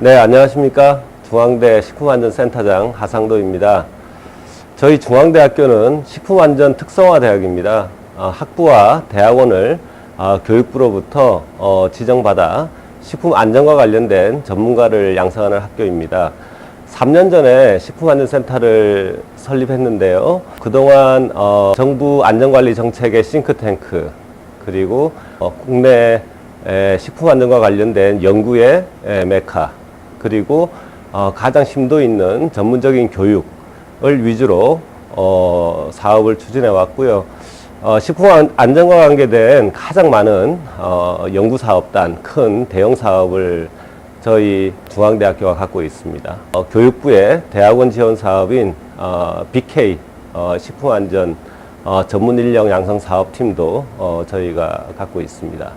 네, 안녕하십니까. 중앙대 식품안전센터장 하상도입니다. 저희 중앙대학교는 식품안전 특성화 대학입니다. 어, 학부와 대학원을 어, 교육부로부터 어, 지정받아 식품 안전과 관련된 전문가를 양성하는 학교입니다. 3년 전에 식품안전센터를 설립했는데요. 그동안 어, 정부 안전관리 정책의 싱크탱크 그리고 어, 국내 에, 식품안전과 관련된 연구의 에, 메카 그리고 어, 가장 심도 있는 전문적인 교육을 위주로 어, 사업을 추진해 왔고요. 어, 식품 안- 안전과 관계된 가장 많은 어, 연구 사업단 큰 대형 사업을 저희 중앙대학교가 갖고 있습니다. 어, 교육부의 대학원 지원 사업인 어, BK 어, 식품 안전 어, 전문 인력 양성 사업팀도 어, 저희가 갖고 있습니다.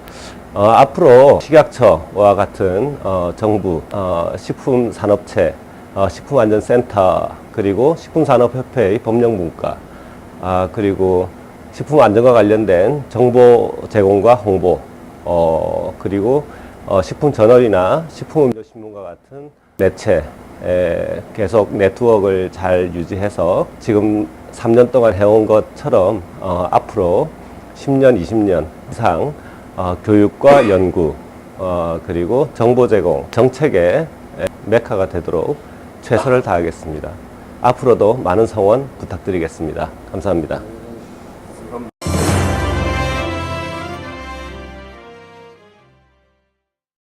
어, 앞으로 식약처와 같은 어, 정부 어, 식품산업체, 어, 식품안전센터 그리고 식품산업협회의 법령문과 아, 그리고 식품 안전과 관련된 정보 제공과 홍보, 어, 그리고 어, 식품 저널이나 식품 음료 신문과 같은 매체에 계속 네트워크를 잘 유지해서 지금 3년 동안 해온 것처럼 어, 앞으로 10년, 20년 이상 어, 교육과 연구, 어, 그리고 정보 제공, 정책의 메카가 되도록 최선을 다하겠습니다. 앞으로도 많은 성원 부탁드리겠습니다. 감사합니다.